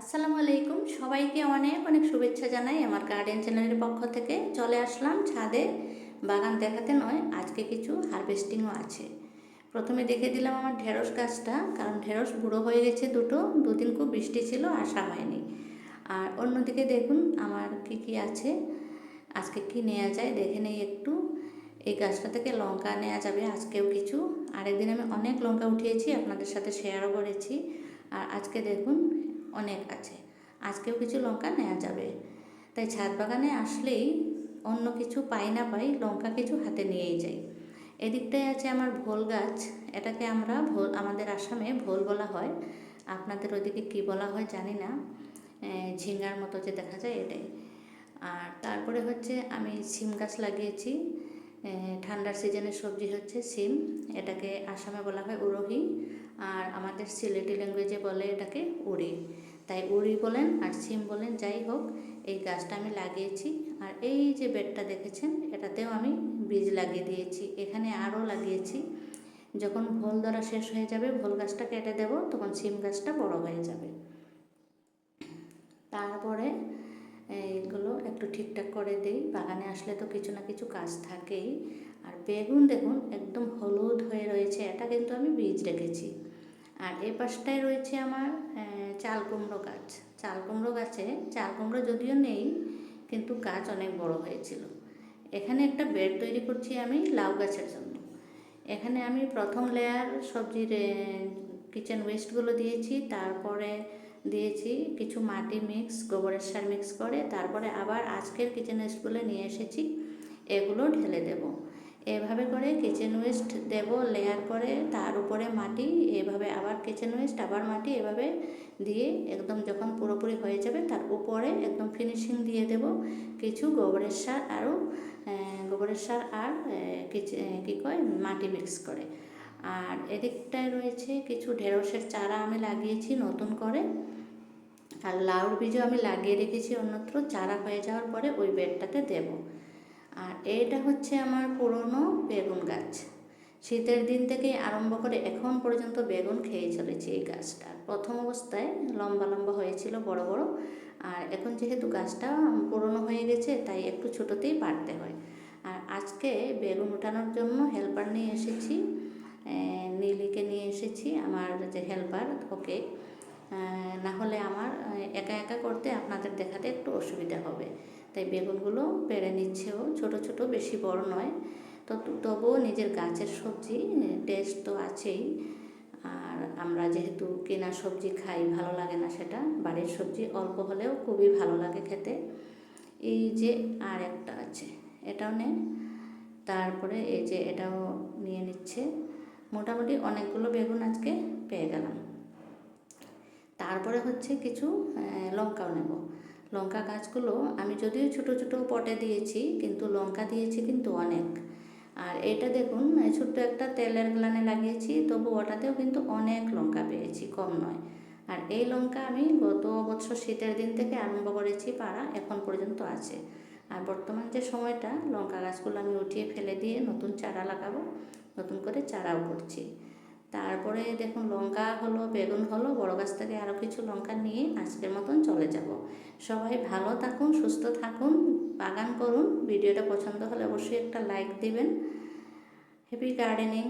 আসসালামু আলাইকুম। সবাইকে অনেক অনেক শুভেচ্ছা জানাই আমার গার্ডেন চ্যানেলের পক্ষ থেকে। চলে আসলাম ছাদে। বাগান দেখাতে নয়, আজকে কিছু হারভেস্টিংও আছে। প্রথমে দেখে দিলাম আমার ঢেঁড়স গাছটা, কারণ ঢেঁড়স বুড়ো হয়ে গেছে দুটো। দুদিন খুব বৃষ্টি ছিল, আসা হয়নি। আর অন্যদিকে দেখুন আমার কি কি আছে। আজকে কি নেওয়া যায় দেখে নেই একটু। এই গাছটা থেকে লঙ্কা নেওয়া যাবে আজকেও কিছু। আরেকদিন আমি অনেক লঙ্কা উঠিয়েছি, আপনাদের সাথে শেয়ারও করেছি। আর আজকে দেখুন অনেক আছে। আজকেও কিছু লঙ্কা নেওয়া যাবে। তাই ছাদ বাগানে আসলেই অন্য কিছু পাই না পাই লঙ্কা কিছু হাতে নিয়েই যাই। এদিকটায় আছে আমার ভোল গাছ। এটাকে আমরা ভোল, আমাদের আসামে ভোল বলা হয়। আপনাদের ওইদিকে কী বলা হয় জানি না। ঝিঙ্গার মতো যে দেখা যায় এটাই। আর তারপরে হচ্ছে আমি সিম গাছ লাগিয়েছি। ঠান্ডার সিজনের সবজি হচ্ছে সিম। এটাকে আসামে বলা হয় উরহি। আর আমাদের সিলেটি ল্যাঙ্গুয়েজে বলে এটাকে উড়ি। তাই উড়ি বলেন আর সিম বলেন, যাই হোক, এই গাছটা আমি লাগিয়েছি। আর এই যে বেডটা দেখেছেন, এটাতেও আমি বীজ লাগিয়ে দিয়েছি। এখানে আরও লাগিয়েছি। যখন ভোল ধরা শেষ হয়ে যাবে, ভোল গাছটা কেটে দেব, তখন সিম গাছটা বড় হয়ে যাবে। তারপরে এইগুলো একটু ঠিকঠাক করে দিই। বাগানে আসলে তো কিছু না কিছু কাজ থাকেই। আর বেগুন দেখুন, একদম হলুদ হয়ে রয়েছে। এটা কিন্তু আমি বীজ রেখেছি। আর এ পাশটায় রয়েছে আমার চাল কুমড়ো গাছ। চাল কুমড়ো গাছে, চাল কুমড়ো যদিও নেই, কিন্তু গাছ অনেক বড় হয়েছিল। এখানে একটা বেড তৈরি করছি আমি লাউ গাছের জন্য। এখানে আমি প্রথম লেয়ার সবজির কিচেন ওয়েস্টগুলো দিয়েছি, তারপরে দিয়েছি কিছু মাটি মিক্স গোবরের সার মিক্স করে, তারপরে আবার আজকের কিচেন ওয়েস্টগুলো নিয়ে এসেছি, এগুলো ঢেলে দেব। এভাবে করে কিচেন ওয়েস্ট দেব লেয়ার করে তার উপরে মাটি, এভাবে আবার কিচেন ওয়েস্ট আবার মাটি, এভাবে দিয়ে একদম যখন পুরোপুরি হয়ে যাবে তার উপরে একদম ফিনিশিং দিয়ে দেব কিছু গোবরের সার আরও গোবরের সার আর আহ, কিচে- কী কয় মাটি মিক্স করে। আর এদিকটায় রয়েছে কিছু ঢেঁড়সের চারা আমি লাগিয়েছি নতুন করে। আর লাউর বীজও আমি লাগিয়ে রেখেছি অন্যত্র চারা হয়ে যাওয়ার পরে ওই বেডটাতে দেব। আর এইটা হচ্ছে আমার পুরনো বেগুন গাছ। শীতের দিন থেকে আরম্ভ করে এখন পর্যন্ত বেগুন খেয়ে চলেছি এই গাছটা। প্রথম অবস্থায় লম্বা লম্বা হয়েছিল, বড় বড়। আর এখন যেহেতু গাছটা পুরনো হয়ে গেছে, তাই একটু ছোটোতেই বাড়তে হয়। আর আজকে বেগুন ওঠানোর জন্য হেল্পার নিয়ে এসেছি। নীলিকে নিয়ে এসেছি, আমার যে হেল্পার ওকে। না হলে আমার একা একা করতে আপনাদের দেখাতে একটু অসুবিধা হবে। তাই বেগুনগুলো পেড়ে নিচ্ছেও, ছোট ছোট, বেশি বড় নয়। তো তবুও নিজের গাছের সবজি টেস্ট তো আছেই। আর আমরা যেহেতু কেনা সবজি খাই, ভালো লাগে না সেটা, বাড়ির সবজি অল্প হলেও খুবই ভালো লাগে খেতে। এই যে আর একটা আছে, এটাও নে। তারপরে এই যে এটাও নিয়ে নিচ্ছে। মোটামুটি অনেকগুলো বেগুন আজকে পেয়ে গেলাম। তারপরে হচ্ছে কিছু লঙ্কাও নেব। লঙ্কা গাছগুলো আমি যদিও ছোট ছোট পটে দিয়েছি, কিন্তু লঙ্কা দিয়েছি কিন্তু অনেক। আর এটা দেখুন ছোট্ট একটা তেলের গ্লানে লাগিয়েছি, তবু ওটাতেও কিন্তু অনেক লঙ্কা পেয়েছি, কম নয়। আর এই লঙ্কা আমি গত বছর শীতের দিন থেকে আরম্ভ করেছি, পাড়া এখন পর্যন্ত আছে। আর বর্তমান যে সময়টা, লঙ্কা গাছগুলো আমি উঠিয়ে ফেলে দিয়ে নতুন চারা লাগাবো, নতুন করে চারাও করছি। তারপরে দেখুন লঙ্কা হলো, বেগুন হলো, বড় গাছ থেকে আরও কিছু লঙ্কা নিয়ে আজকের মতন চলে যাব। সবাই ভালো থাকুন, সুস্থ থাকুন, বাগান করুন। ভিডিওটা পছন্দ হলে অবশ্যই একটা লাইক দেবেন। Happy gardening